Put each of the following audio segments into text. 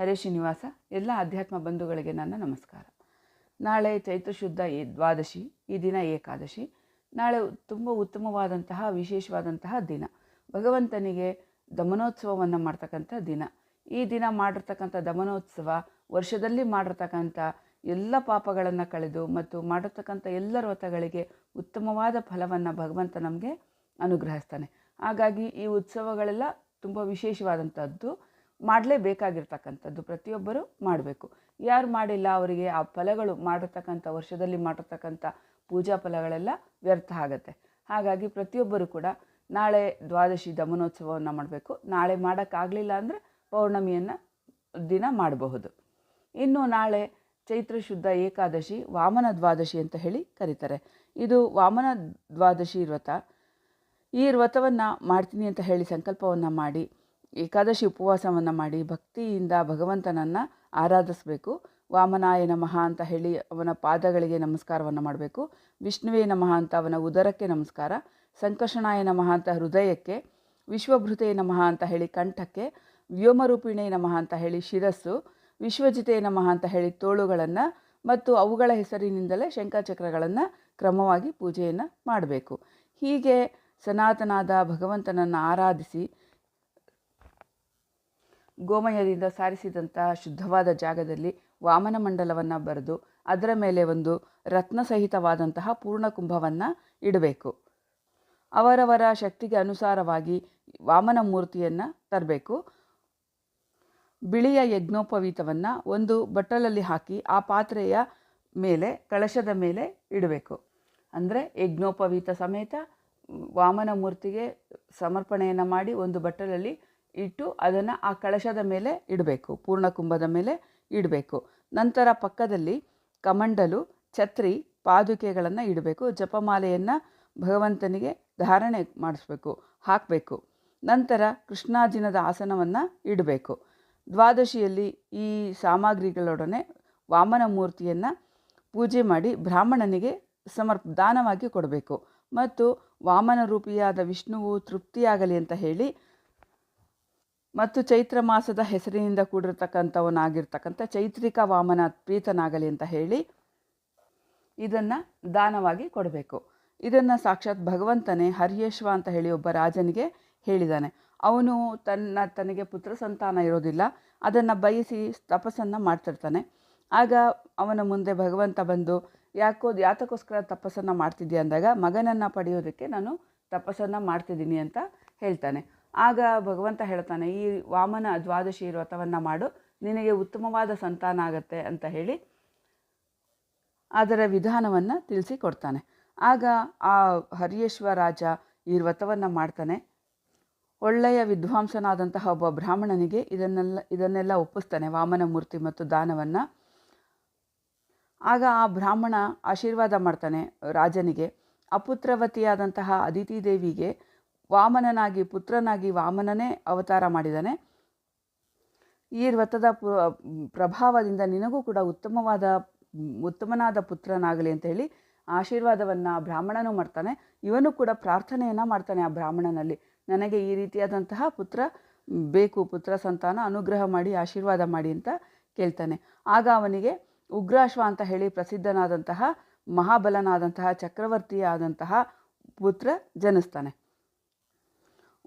ಹರೇ ಶ್ರೀನಿವಾಸ, ಎಲ್ಲ ಅಧ್ಯಾತ್ಮ ಬಂಧುಗಳಿಗೆ ನನ್ನ ನಮಸ್ಕಾರ. ನಾಳೆ ಚೈತ್ರ ಶುದ್ಧ ದ್ವಾದಶಿ ಈ ದಿನ ಏಕಾದಶಿ. ನಾಳೆ ತುಂಬ ಉತ್ತಮವಾದಂತಹ, ವಿಶೇಷವಾದಂತಹ ದಿನ. ಭಗವಂತನಿಗೆ ದಮನೋತ್ಸವವನ್ನು ಮಾಡ್ತಕ್ಕಂಥ ದಿನ. ಈ ದಿನ ಮಾಡಿರ್ತಕ್ಕಂಥ ದಮನೋತ್ಸವ, ವರ್ಷದಲ್ಲಿ ಮಾಡಿರ್ತಕ್ಕಂಥ ಎಲ್ಲ ಪಾಪಗಳನ್ನು ಕಳೆದು ಮತ್ತು ಮಾಡಿರ್ತಕ್ಕಂಥ ಎಲ್ಲ ವ್ರತಗಳಿಗೆ ಉತ್ತಮವಾದ ಫಲವನ್ನು ಭಗವಂತ ನಮಗೆ ಅನುಗ್ರಹಿಸ್ತಾನೆ. ಹಾಗಾಗಿ ಈ ಉತ್ಸವಗಳೆಲ್ಲ ತುಂಬ ವಿಶೇಷವಾದಂಥದ್ದು. ಮಾಡಲೇಬೇಕಾಗಿರ್ತಕ್ಕಂಥದ್ದು ಪ್ರತಿಯೊಬ್ಬರು ಮಾಡಬೇಕು. ಯಾರು ಮಾಡಿಲ್ಲ ಅವರಿಗೆ ಆ ಫಲಗಳು ಮಾಡಿರ್ತಕ್ಕಂಥ ವರ್ಷದಲ್ಲಿ ಮಾಡಿರ್ತಕ್ಕಂಥ ಪೂಜಾ ಫಲಗಳೆಲ್ಲ ವ್ಯರ್ಥ ಆಗುತ್ತೆ. ಹಾಗಾಗಿ ಪ್ರತಿಯೊಬ್ಬರು ಕೂಡ ನಾಳೆ ದ್ವಾದಶಿ ದಮನೋತ್ಸವವನ್ನು ಮಾಡಬೇಕು. ನಾಳೆ ಮಾಡೋಕ್ಕಾಗಲಿಲ್ಲ ಅಂದರೆ ಪೌರ್ಣಮಿಯನ್ನು ದಿನ ಮಾಡಬಹುದು. ಇನ್ನು ನಾಳೆ ಚೈತ್ರ ಶುದ್ಧ ಏಕಾದಶಿ, ವಾಮನ ದ್ವಾದಶಿ ಅಂತ ಹೇಳಿ ಕರೀತಾರೆ. ಇದು ವಾಮನ ದ್ವಾದಶಿ ವ್ರತ. ಈ ವ್ರತವನ್ನು ಮಾಡ್ತೀನಿ ಅಂತ ಹೇಳಿ ಸಂಕಲ್ಪವನ್ನು ಮಾಡಿ ಏಕಾದಶಿ ಉಪವಾಸವನ್ನು ಮಾಡಿ ಭಕ್ತಿಯಿಂದ ಭಗವಂತನನ್ನು ಆರಾಧಿಸಬೇಕು. ವಾಮನಾಯ ನಮಃ ಅಂತ ಹೇಳಿ ಅವನ ಪಾದಗಳಿಗೆ ನಮಸ್ಕಾರವನ್ನು ಮಾಡಬೇಕು. ವಿಷ್ಣುವೇ ನಮಃ ಅಂತ ಅವನ ಉದರಕ್ಕೆ ನಮಸ್ಕಾರ. ಸಂಕರ್ಷಣಾಯ ನಮಃ ಅಂತ ಹೃದಯಕ್ಕೆ. ವಿಶ್ವಭೃತೆ ನಮಃ ಅಂತ ಹೇಳಿ ಕಂಠಕ್ಕೆ. ವ್ಯೋಮರೂಪಿಣೆ ನಮಃ ಅಂತ ಹೇಳಿ ಶಿರಸ್ಸು. ವಿಶ್ವಜಿತೆ ನಮಃ ಅಂತ ಹೇಳಿ ತೋಳುಗಳನ್ನು ಮತ್ತು ಅವುಗಳ ಹೆಸರಿನಿಂದಲೇ ಶಂಕಚಕ್ರಗಳನ್ನು ಕ್ರಮವಾಗಿ ಪೂಜೆಯನ್ನು ಮಾಡಬೇಕು. ಹೀಗೆ ಸನಾತನಾದ ಭಗವಂತನನ್ನು ಆರಾಧಿಸಿ ಗೋಮಯದಿಂದ ಸಾರಿಸಿದಂತಹ ಶುದ್ಧವಾದ ಜಾಗದಲ್ಲಿ ವಾಮನ ಮಂಡಲವನ್ನು ಬರೆದು ಅದರ ಮೇಲೆ ಒಂದು ರತ್ನಸಹಿತವಾದಂತಹ ಪೂರ್ಣಕುಂಭವನ್ನು ಇಡಬೇಕು. ಅವರವರ ಶಕ್ತಿಗೆ ಅನುಸಾರವಾಗಿ ವಾಮನ ಮೂರ್ತಿಯನ್ನು ತರಬೇಕು. ಬಿಳಿಯ ಯಜ್ಞೋಪವೀತವನ್ನು ಒಂದು ಬಟ್ಟಲಲ್ಲಿ ಹಾಕಿ ಆ ಪಾತ್ರೆಯ ಮೇಲೆ, ಕಳಶದ ಮೇಲೆ ಇಡಬೇಕು. ಅಂದರೆ ಯಜ್ಞೋಪವೀತ ಸಮೇತ ವಾಮನ ಮೂರ್ತಿಗೆ ಸಮರ್ಪಣೆಯನ್ನು ಮಾಡಿ ಒಂದು ಬಟ್ಟಲಲ್ಲಿ ಇಟ್ಟು ಅದನ್ನು ಆ ಕಳಶದ ಮೇಲೆ ಇಡಬೇಕು, ಪೂರ್ಣ ಕುಂಭದ ಮೇಲೆ ಇಡಬೇಕು. ನಂತರ ಪಕ್ಕದಲ್ಲಿ ಕಮಂಡಲು, ಛತ್ರಿ, ಪಾದುಕೆಗಳನ್ನು ಇಡಬೇಕು, ಜಪಮಾಲೆಯನ್ನು ಭಗವಂತನಿಗೆ ಧಾರಣೆ ಮಾಡಿಸ್ಬೇಕು, ಹಾಕಬೇಕು. ನಂತರ ಕೃಷ್ಣಾಜಿನದ ಆಸನವನ್ನು ಇಡಬೇಕು. ದ್ವಾದಶಿಯಲ್ಲಿ ಈ ಸಾಮಗ್ರಿಗಳೊಡನೆ ವಾಮನ ಮೂರ್ತಿಯನ್ನು ಪೂಜೆ ಮಾಡಿ ಬ್ರಾಹ್ಮಣನಿಗೆ ಸಮರ್ಪ, ದಾನವಾಗಿ ಕೊಡಬೇಕು. ಮತ್ತು ವಾಮನ ರೂಪಿಯಾದ ವಿಷ್ಣುವು ತೃಪ್ತಿಯಾಗಲಿ ಅಂತ ಹೇಳಿ ಮತ್ತು ಚೈತ್ರ ಮಾಸದ ಹೆಸರಿನಿಂದ ಕೂಡಿರ್ತಕ್ಕಂಥವನಾಗಿರ್ತಕ್ಕಂಥ ಚೈತ್ರಿಕ ವಾಮನ ಪ್ರೀತನಾಗಲಿ ಅಂತ ಹೇಳಿ ಇದನ್ನು ದಾನವಾಗಿ ಕೊಡಬೇಕು. ಇದನ್ನು ಸಾಕ್ಷಾತ್ ಭಗವಂತನೇ ಹರಿಯೇಶ್ವ ಅಂತ ಹೇಳಿ ಒಬ್ಬ ರಾಜನಿಗೆ ಹೇಳಿದ್ದಾನೆ ಅವನು ತನ್ನ, ತನಗೆ ಪುತ್ರ ಸಂತಾನ ಇರೋದಿಲ್ಲ. ಅದನ್ನು ಬಯಸಿ ತಪಸ್ಸನ್ನು ಮಾಡ್ತಿರ್ತಾನೆ. ಆಗ ಅವನ ಮುಂದೆ ಭಗವಂತ ಬಂದು, ಯಾಕೋ ಯಾತಕ್ಕೋಸ್ಕರ ತಪಸ್ಸನ್ನು ಮಾಡ್ತಿದ್ದೀಯ ಅಂದಾಗ, ಮಗನನ್ನು ಪಡೆಯೋದಕ್ಕೆ ನಾನು ತಪಸ್ಸನ್ನು ಮಾಡ್ತಿದ್ದೀನಿ ಅಂತ ಹೇಳ್ತಾನೆ. ಆಗ ಭಗವಂತ ಹೇಳ್ತಾನೆ, ಈ ವಾಮನ ದ್ವಾದಶಿ ವ್ರತವನ್ನು ಮಾಡು, ನಿನಗೆ ಉತ್ತಮವಾದ ಸಂತಾನ ಆಗತ್ತೆ ಅಂತ ಹೇಳಿ ಅದರ ವಿಧಾನವನ್ನು ತಿಳಿಸಿ ಕೊಡ್ತಾನೆ. ಆಗ ಆ ಹರಿಯೇಶ್ವ ರಾಜ ಈ ವ್ರತವನ್ನು ಮಾಡ್ತಾನೆ. ಒಳ್ಳೆಯ ವಿದ್ವಾಂಸನಾದಂತಹ ಒಬ್ಬ ಬ್ರಾಹ್ಮಣನಿಗೆ ಇದನ್ನೆಲ್ಲ ಇದನ್ನೆಲ್ಲ ಒಪ್ಪಿಸ್ತಾನೆ, ವಾಮನ ಮೂರ್ತಿ ಮತ್ತು ದಾನವನ್ನು. ಆಗ ಆ ಬ್ರಾಹ್ಮಣ ಆಶೀರ್ವಾದ ಮಾಡ್ತಾನೆ ರಾಜನಿಗೆ. ಅಪುತ್ರವತಿಯಾದಂತಹ ಅದಿತಿ ದೇವಿಗೆ ವಾಮನನಾಗಿ, ಪುತ್ರನಾಗಿ ವಾಮನನೇ ಅವತಾರ ಮಾಡಿದ್ದಾನೆ. ಈ ವ್ರತದ ಪ್ರಭಾವದಿಂದ ನಿನಗೂ ಕೂಡ ಉತ್ತಮವಾದ, ಉತ್ತಮನಾದ ಪುತ್ರನಾಗಲಿ ಅಂತ ಹೇಳಿ ಆಶೀರ್ವಾದವನ್ನು ಬ್ರಾಹ್ಮಣನೂ ಮಾಡ್ತಾನೆ. ಇವನು ಕೂಡ ಪ್ರಾರ್ಥನೆಯನ್ನು ಮಾಡ್ತಾನೆ ಆ ಬ್ರಾಹ್ಮಣನಲ್ಲಿ. ನನಗೆ ಈ ರೀತಿಯಾದಂತಹ ಪುತ್ರ ಬೇಕು, ಪುತ್ರ ಸಂತಾನ ಅನುಗ್ರಹ ಮಾಡಿ, ಆಶೀರ್ವಾದ ಮಾಡಿ ಅಂತ ಕೇಳ್ತಾನೆ. ಆಗ ಅವನಿಗೆ ಉಗ್ರಾಶ್ವ ಅಂತ ಹೇಳಿ ಪ್ರಸಿದ್ಧನಾದಂತಹ, ಮಹಾಬಲನಾದಂತಹ, ಚಕ್ರವರ್ತಿಯಾದಂತಹ ಪುತ್ರ ಜನಿಸ್ತಾನೆ.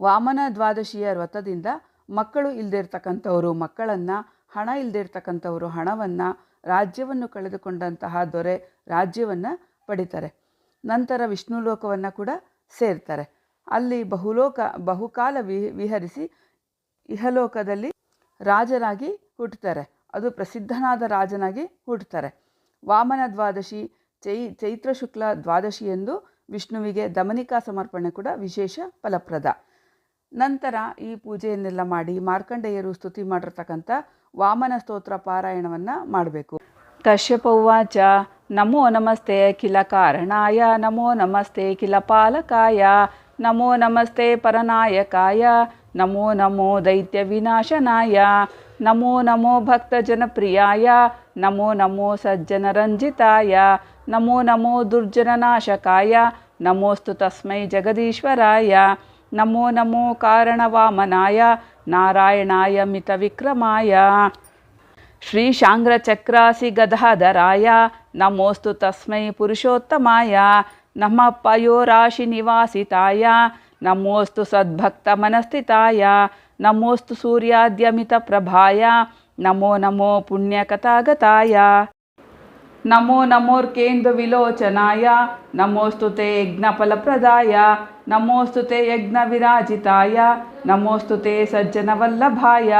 ವಾಮನ ದ್ವಾದಶಿಯ ವ್ರತದಿಂದ ಮಕ್ಕಳು ಇಲ್ಲದಿರ್ತಕ್ಕಂಥವರು ಮಕ್ಕಳನ್ನು, ಹಣ ಇಲ್ಲದಿರ್ತಕ್ಕಂಥವರು ಹಣವನ್ನು, ರಾಜ್ಯವನ್ನು ಕಳೆದುಕೊಂಡಂತಹ ದೊರೆ ರಾಜ್ಯವನ್ನು ಪಡಿತಾರೆ. ನಂತರ ವಿಷ್ಣು ಲೋಕವನ್ನು ಕೂಡ ಸೇರ್ತಾರೆ. ಅಲ್ಲಿ ಬಹುಲೋಕ, ಬಹುಕಾಲ ವಿ ವಿಹರಿಸಿ ಇಹಲೋಕದಲ್ಲಿ ರಾಜರಾಗಿ ಹುಟ್ಟುತ್ತಾರೆ ಅದು ಪ್ರಸಿದ್ಧನಾದ ರಾಜನಾಗಿ ಹುಟ್ಟುತ್ತಾರೆ ವಾಮನ ದ್ವಾದಶಿ ಚೈ, ಚೈತ್ರ ಶುಕ್ಲ ದ್ವಾದಶಿ ಎಂದು ವಿಷ್ಣುವಿಗೆ ದಮನಿಕಾ ಸಮರ್ಪಣೆ ಕೂಡ ವಿಶೇಷ ಫಲಪ್ರದ. ನಂತರ ಈ ಪೂಜೆಯನ್ನೆಲ್ಲ ಮಾಡಿ ಮಾರ್ಕಂಡೇಯರು ಸ್ತುತಿ ಮಾಡಿರ್ತಕ್ಕಂಥ ವಾಮನ ಸ್ತೋತ್ರ ಪಾರಾಯಣವನ್ನು ಮಾಡಬೇಕು. ಕಶ್ಯಪ ಉವಾಚ, ನಮೋ ನಮಸ್ತೆ ಕಿಲ ಕಾರಣಾಯ, ನಮೋ ನಮಸ್ತೆ ಕಿಲ ಪಾಲಕಾಯ, ನಮೋ ನಮಸ್ತೆ ಪರನಾಯಕಾಯ, ನಮೋ ನಮೋ ದೈತ್ಯ ವಿನಾಶನಾಯ, ನಮೋ ನಮೋ ಭಕ್ತ ಜನಪ್ರಿಯಾಯ, ನಮೋ ನಮೋ ಸಜ್ಜನ ರಂಜಿತಾಯ, ನಮೋ ನಮೋ ದುರ್ಜನನಾಶಕಾಯ ನಮೋಸ್ತು ತಸ್ಮೈ ಜಗದೀಶ್ವರಾಯ नमो नमो कारणवामनाय नारायणाय मितविक्रमाय। श्रीशाङ्ग्रचक्रासि गदाधराय। नमोस्तु तस्मै पुरुषोत्तमाय। नमः सद्भक्त मनस्थिताय नमोस्तु सूर्याद्यमित प्रभाय नमो नमो पुण्यकथागताय। ನಮೋ ನಮೋ ಪುಣ್ಯಕಥಾಗತಾಯ ನಮೋ ನಮೋರ್ಕೇಂದು ವಿಲೋಚನಾಯ ನಮೋಸ್ತು ತೇ ಯಜ್ಞಫಲಪ್ರದಾಯ ನಮೋಸ್ತು ತೇ ಯಜ್ಞವಿರಾಜಿತಾಯ ನಮೋಸ್ತು ತೇ ಸಜ್ಜನವಲ್ಲಭಾಯ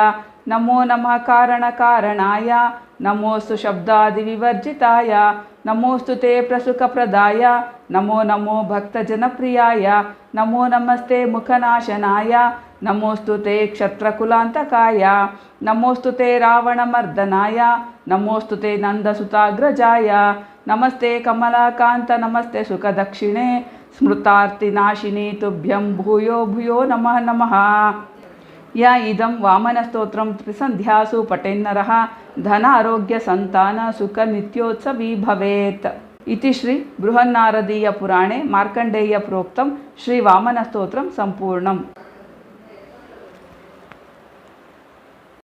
ನಮೋ ನಮಃ ಕಾರಣಕಾರಣಾಯ ನಮೋಸ್ತು ಶಬ್ದಾದಿವಿವರ್ಜಿತಾಯ ನಮೋಸ್ತು ತೇ ಪ್ರಸುಖಪ್ರದಾಯ ನಮೋ ನಮೋ ಭಕ್ತಜನಪ್ರಿಯಾಯ ನಮೋ ನಮಸ್ತೆ ಮುಖನಾಶನಾಯ ನಮೋಸ್ತು ತೇ ಕ್ಷತ್ರಕುಲಾಂತಕಾಯ ನಮೋಸ್ತು ತೇ ರಾವಣಮರ್ದನಾಯ ನಮೋಸ್ತು ತೇ ನಂದಸುತಾಗ್ರಜಾಯ ನಮಸ್ತೆ ಕಮಲಾಕಾಂತ ನಮಸ್ತೆ ಸುಖದಕ್ಷಿಣೆ ಸ್ಮೃತಾರ್ತಿನಾಶಿನಿ ತುಭ್ಯಂ ಭೂಯೋ ಭೂಯೋ ನಮಃ ನಮಃ ಯ ಇದಂ ವಾಮನಸ್ತೋತ್ರಂ ತ್ರಿಸಂಧ್ಯಾಸು ಪಠೇನ್ನರಃ ಧನ ಆರೋಗ್ಯ ಸಂತಾನ ಸುಖ ನಿತ್ಯೋತ್ಸವೀ ಭವೇತ್ ಇತಿ ಶ್ರೀ ಬೃಹನ್ನಾರದೀಯ ಪುರಾಣೆ ಮಾರ್ಕಂಡೇಯ ಪ್ರೋಕ್ತಂ ಶ್ರೀ ವಾಮನಸ್ತೋತ್ರಂ ಸಂಪೂರ್ಣಂ